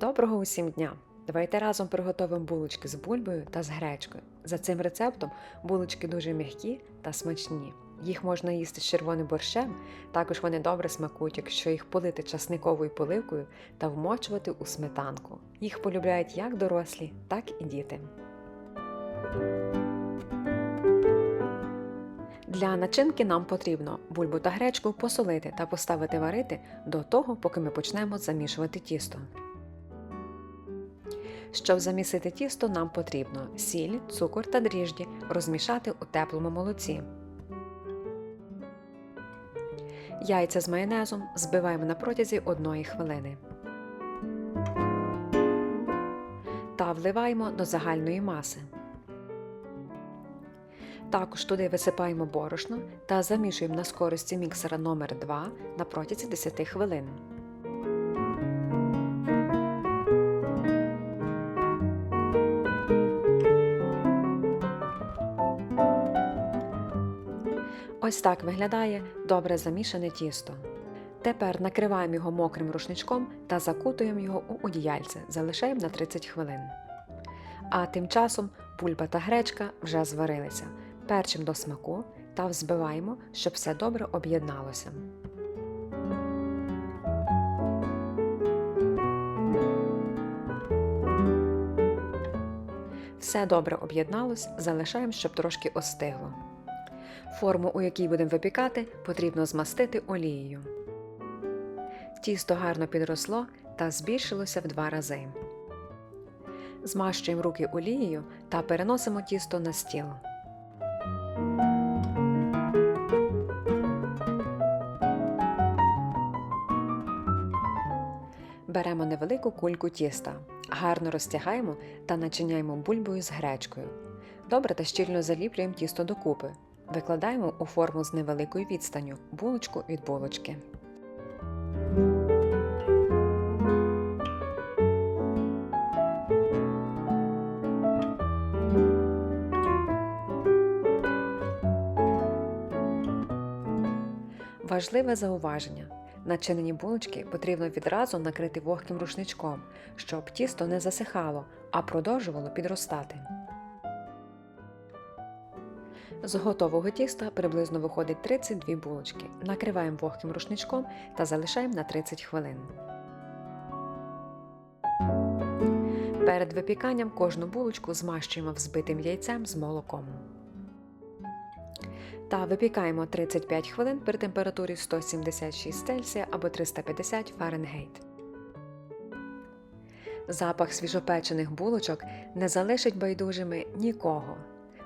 Доброго усім дня! Давайте разом приготуємо булочки з бульбою та з гречкою. За цим рецептом булочки дуже м'які та смачні. Їх можна їсти з червоним борщем, також вони добре смакують, якщо їх полити часниковою поливкою та вмочувати у сметанку. Їх полюбляють як дорослі, так і діти. Для начинки нам потрібно бульбу та гречку посолити та поставити варити до того, поки ми почнемо замішувати тісто. Щоб замісити тісто, нам потрібно сіль, цукор та дріжджі розмішати у теплому молоці. Яйця з майонезом збиваємо на протязі 1 хвилини. Та вливаємо до загальної маси. Також туди висипаємо борошно та замішуємо на скорості міксера номер 2 на протязі 10 хвилин. Ось так виглядає добре замішане тісто. Тепер накриваємо його мокрим рушничком та закутуємо його у одіяльце, залишаємо на 30 хвилин. А тим часом пульпа та гречка вже зварилися. Перчим до смаку та взбиваємо, щоб все добре об'єдналося. Все добре об'єдналось, залишаємо, щоб трошки остигло. Форму, у якій будемо випікати, потрібно змастити олією. Тісто гарно підросло та збільшилося в два рази. Змащуємо руки олією та переносимо тісто на стіл. Беремо невелику кульку тіста, гарно розтягаємо та начиняємо бульбою з гречкою. Добре та щільно заліплюємо тісто докупи. Викладаємо у форму з невеликою відстанню булочку від булочки. Важливе зауваження. Начинені булочки потрібно відразу накрити вогким рушничком, щоб тісто не засихало, а продовжувало підростати. З готового тіста приблизно виходить 32 булочки. Накриваємо вогким рушничком та залишаємо на 30 хвилин. Перед випіканням кожну булочку змащуємо взбитим яйцем з молоком. Та випікаємо 35 хвилин при температурі 176 Цельсія або 350 Фаренгейт. Запах свіжопечених булочок не залишить байдужими нікого.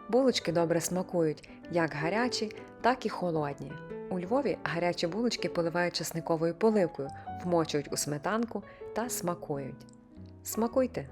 Булочки добре смакують як гарячі, так і холодні. У Львові гарячі булочки поливають часниковою поливкою, вмочують у сметанку та смакують. Смакуйте!